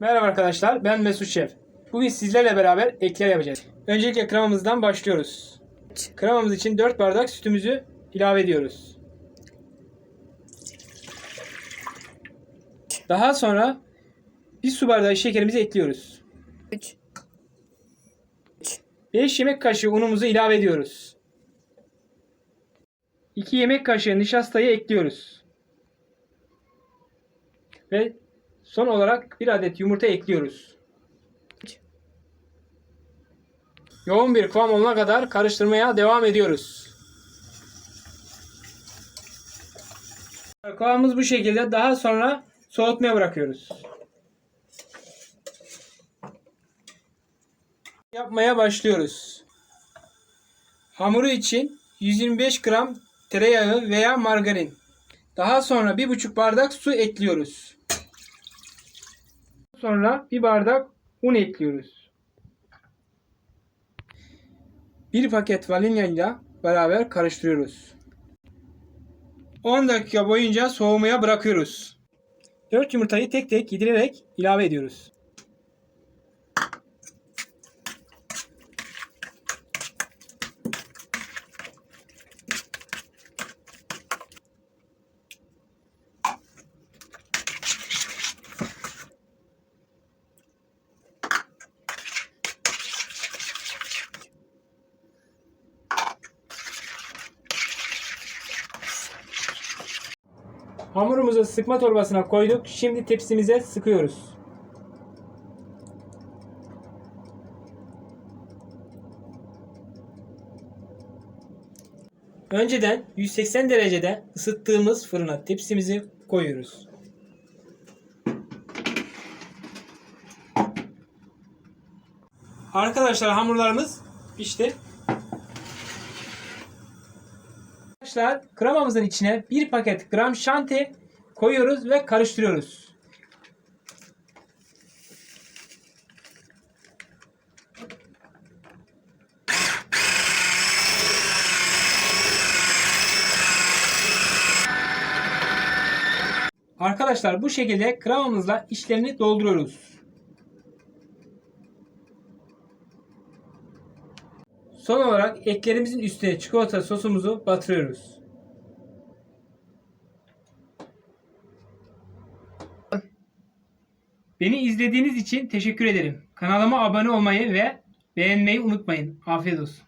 Merhaba arkadaşlar, ben Mesut Şef. Bugün sizlerle beraber ekler yapacağız. Öncelikle kremamızdan başlıyoruz. Kremamız için 4 bardak sütümüzü ilave ediyoruz. Daha sonra 1 su bardağı şekerimizi ekliyoruz. 3 5 yemek kaşığı unumuzu ilave ediyoruz. 2 yemek kaşığı nişastayı ekliyoruz. Ve son olarak 1 adet yumurta ekliyoruz. Yoğun bir kıvam olana kadar karıştırmaya devam ediyoruz. Kıvamımız bu şekilde. Daha sonra soğutmaya bırakıyoruz. Yapmaya başlıyoruz. Hamuru için 125 gram tereyağı veya margarin. Daha sonra 1,5 bardak su ekliyoruz. Sonra 1 bardak un ekliyoruz. 1 paket vanilya ile beraber karıştırıyoruz. 10 dakika boyunca soğumaya bırakıyoruz. 4 yumurtayı tek tek yedirerek ilave ediyoruz. Hamurumuzu sıkma torbasına koyduk. Şimdi tepsimize sıkıyoruz. Önceden 180 derecede ısıttığımız fırına tepsimizi koyuyoruz. Arkadaşlar hamurlarımız pişti. Arkadaşlar kremamızın içine bir paket gram şanti koyuyoruz ve karıştırıyoruz. Arkadaşlar bu şekilde kremamızla içlerini dolduruyoruz. Son olarak eklerimizin üstüne çikolata sosumuzu batırıyoruz. Beni izlediğiniz için teşekkür ederim. Kanalıma abone olmayı ve beğenmeyi unutmayın. Afiyet olsun.